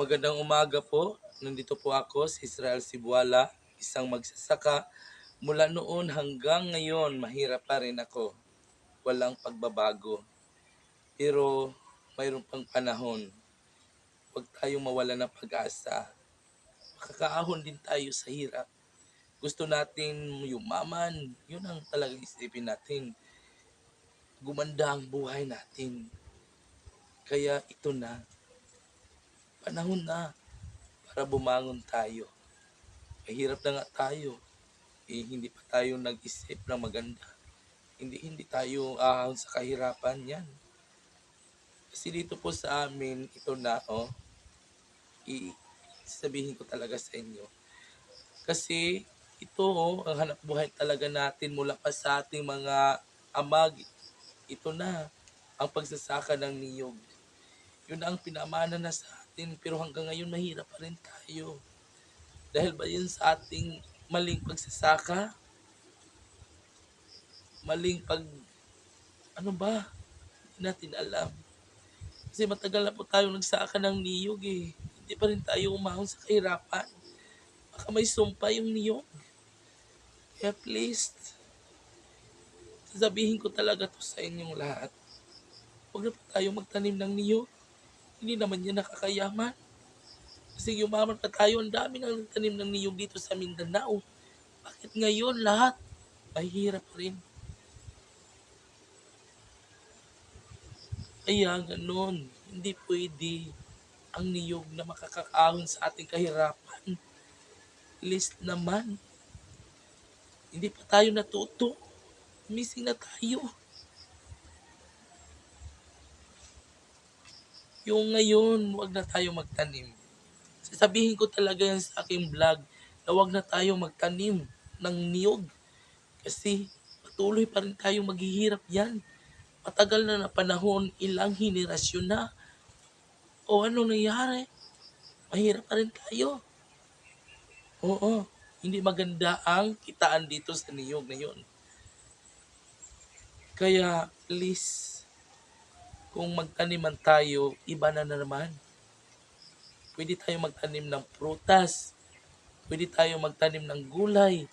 Magandang umaga po. Nandito po ako, si Israel Sibuala, isang magsasaka. Mula noon hanggang ngayon, mahirap pa rin ako. Walang pagbabago. Pero mayroon pang panahon. Huwag tayong mawala ng pag-asa. Makakaahon din tayo sa hirap. Gusto natin yumaman. Yun ang talagang isipin natin. Gumanda ang buhay natin. Kaya ito na. Panahon na para bumangon tayo. Mahirap na nga tayo. Eh, hindi pa tayo nag-isip ng maganda. Hindi hindi tayo ahon sa kahirapan yan. Kasi dito po sa amin, ito na, oh, i sabihin ko talaga sa inyo. Kasi ito, oh, ang hanap buhay talaga natin mula pa sa ating mga amag. Ito na, ang pagsasaka ng niyog. Yun ang pinamana na sa atin, pero hanggang ngayon mahirap pa rin tayo. Dahil ba yun sa ating maling pagsasaka? Maling pag... Ano ba? Hindi natin alam. Kasi matagal na po tayo nagsaka ng niyog eh. Hindi pa rin tayo umahon sa kahirapan. Baka may sumpa yung niyog. Kaya please, sasabihin ko talaga to sa inyong lahat. Huwag na po tayo magtanim ng niyog. Hindi naman yan nakakayaman. Kasi yumaman pa tayo, ang dami nang nagtanim ng niyog dito sa Mindanao. Bakit ngayon lahat mahirap rin? Kaya ganun, hindi pwede ang niyog na makakaahon sa ating kahirapan. List naman. Hindi pa tayo natuto. Missing na tayo. Yung ngayon, wag na tayo magtanim. Sasabihin ko talaga yan sa aking vlog na wag na tayo magtanim ng niyog. Kasi patuloy pa rin tayo maghihirap yan. Matagal na na panahon, ilang henerasyon na. O ano nangyari? Mahirap pa rin tayo. Oo, hindi maganda ang kitaan dito sa niyog na yun. Kaya please, kung magtaniman tayo, iba na, na naman. Pwede tayo magtanim ng prutas. Pwede tayo magtanim ng gulay.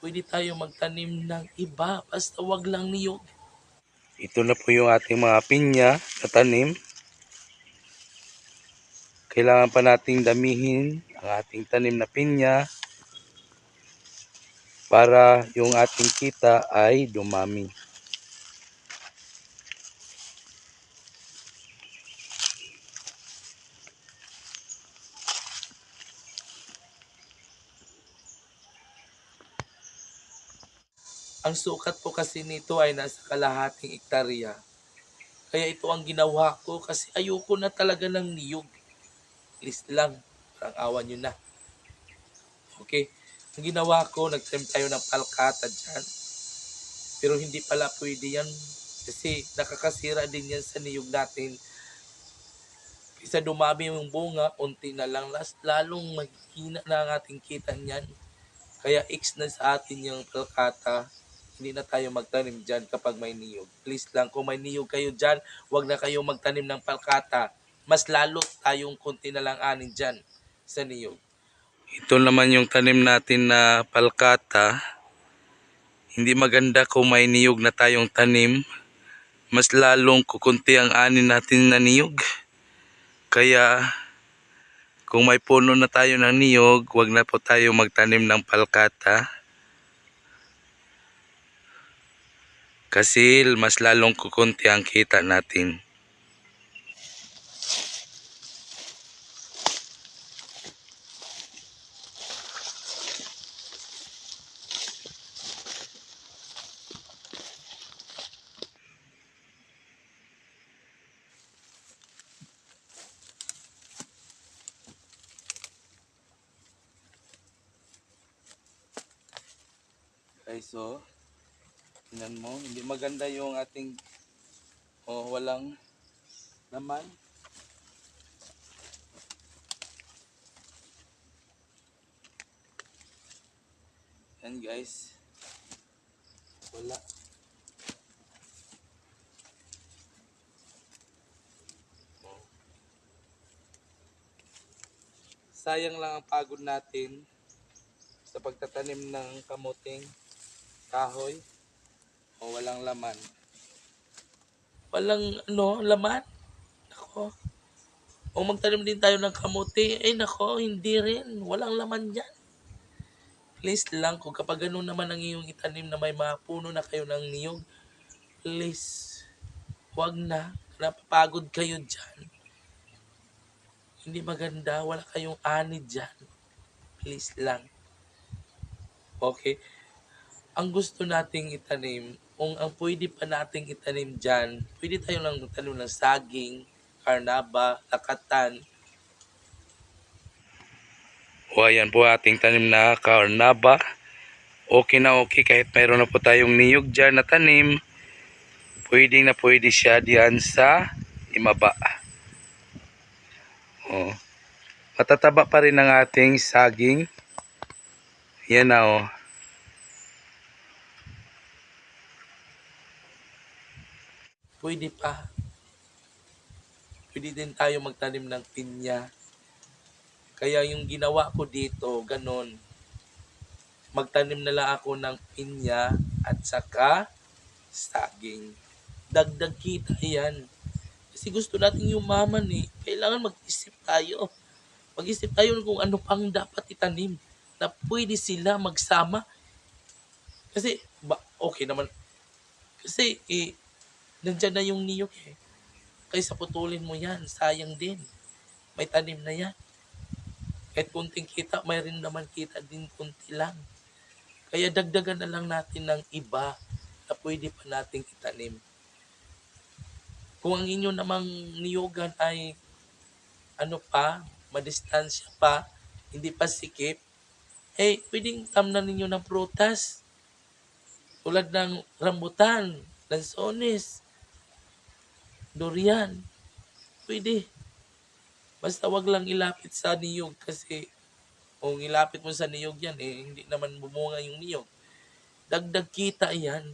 Pwede tayo magtanim ng iba. Basta wag lang niyog. Ito na po yung ating mga pinya na tanim. Kailangan pa nating damihin ang ating tanim na pinya para yung ating kita ay dumami. Ang sukat po kasi nito ay nasa kalahating ektarya. Kaya ito ang ginawa ko kasi ayoko na talaga ng niyog. List lang. Parang awan nyo na. Okay. Ang ginawa ko, nag-trim tayo ng palkata dyan. Pero hindi pala pwede yan. Kasi nakakasira din yan sa niyog natin. Kaysa dumami yung bunga, unti na lang. Las, lalong maghina na ang ating kita niyan. Kaya X na sa atin yung palkata. Hindi na tayo magtanim dyan kapag may niyog. Please lang, kung may niyog kayo dyan, wag na kayo magtanim ng palkata. Mas lalo tayong konti na lang anin dyan sa niyog. Ito naman yung tanim natin na palkata. Hindi maganda kung may niyog na tayong tanim. Mas lalong kukunti ang anin natin na niyog. Kaya kung may puno na tayo ng niyog, wag na po tayo magtanim ng palkata. Kasi mas lalong kukunti ang kita natin. Okay, so, tingnan mo, hindi maganda yung ating oh, walang laman. Yan guys. Wala. Sayang lang ang pagod natin sa pagtatanim ng kamuting kahoy o walang laman. Walang ano, laman? Nako. O magtanim din tayo ng kamuti. Ay nako, hindi rin. Walang laman dyan. Please lang, kung kapag ganun naman ang iyong itanim na may mga puno na kayo ng niyog, please, wag na. Napapagod kayo dyan. Hindi maganda. Wala kayong ani dyan. Please lang. Okay? Ang gusto nating itanim, kung ang pwede pa nating itanim dyan, pwede tayo lang magtanim ng saging, karnaba, lakatan. O ayan po ating tanim na karnaba. Okay na okay kahit mayroon na po tayong niyog dyan na tanim. Pwede na pwede siya diyan sa imaba. O. Matataba pa rin ang ating saging. Yan na oh. Pwede pa. Pwede din tayo magtanim ng pinya. Kaya yung ginawa ko dito, ganon. Magtanim na lang ako ng pinya at saka saging. Dagdag kita yan. Kasi gusto natin yumaman eh. Kailangan mag-isip tayo. Mag-isip tayo kung ano pang dapat itanim na pwede sila magsama. Kasi, ba, okay naman. Kasi, eh, nandyan na yung niyok eh. Kaysa putulin mo yan, sayang din. May tanim na yan. Kahit kunting kita, may rin naman kita din kunti lang. Kaya dagdagan na lang natin ng iba na pwede pa nating itanim. Kung ang inyo namang niyogan ay ano pa, madistansya pa, hindi pa sikip, eh, pwedeng tamnan ninyo ng prutas. Tulad ng rambutan, lansones, durian. Pwede. Basta wag lang ilapit sa niyog kasi kung ilapit mo sa niyog yan, eh, hindi naman bumunga yung niyog. Dagdag kita yan.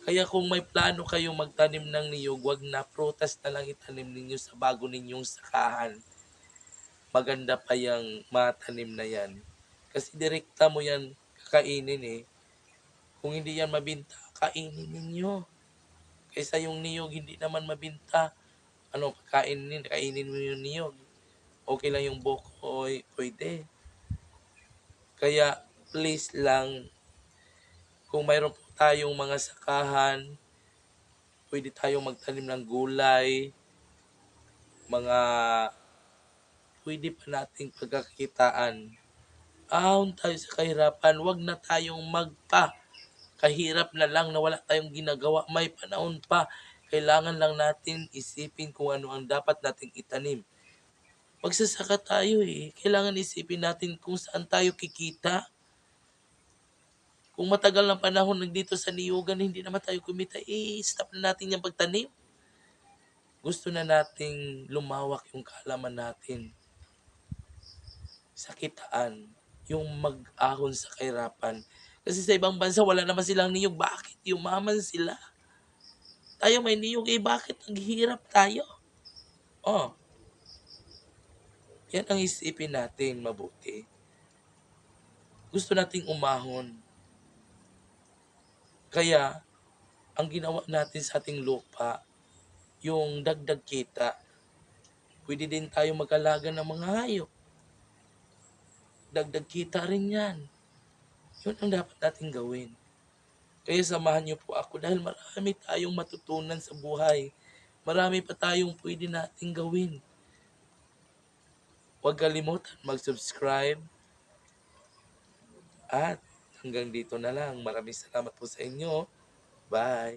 Kaya kung may plano kayong magtanim ng niyog, wag na prutas na lang itanim ninyo sa bago ninyong sakahan. Maganda pa yung matanim na yan. Kasi direkta mo yan kakainin eh. Kung hindi yan mabinta, kainin ninyo. Kaysa yung niyog hindi naman mabinta, ano, kakainin, kainin mo yung niyog. Okay lang yung buko, oy, pwede. Kaya, please lang, kung mayroon po tayong mga sakahan, pwede tayong magtanim ng gulay, mga pwede pa nating pagkakitaan. Ahon tayo sa kahirapan, wag na tayong magpa kahirap na lang na wala tayong ginagawa. May panahon pa. Kailangan lang natin isipin kung ano ang dapat nating itanim. Magsasaka tayo eh. Kailangan isipin natin kung saan tayo kikita. Kung matagal ng panahon nandito sa niyugan, hindi naman tayo kumita, eh, stop na natin yung pagtanim. Gusto na nating lumawak yung kalaman natin sa kitaan, yung mag-ahon sa kahirapan. Kasi sa ibang bansa, wala naman silang niyog. Bakit yumaman sila? Tayo may niyog, eh bakit naghihirap tayo? Oh. Yan ang isipin natin mabuti. Gusto nating umahon. Kaya, ang ginawa natin sa ating lupa, yung dagdag kita, pwede din tayo mag-alaga ng mga hayop. Dagdag kita rin yan. Yun ang dapat natin gawin. Kaya samahan niyo po ako dahil marami tayong matutunan sa buhay. Marami pa tayong pwede nating gawin. Huwag kalimutan mag-subscribe. At hanggang dito na lang. Maraming salamat po sa inyo. Bye.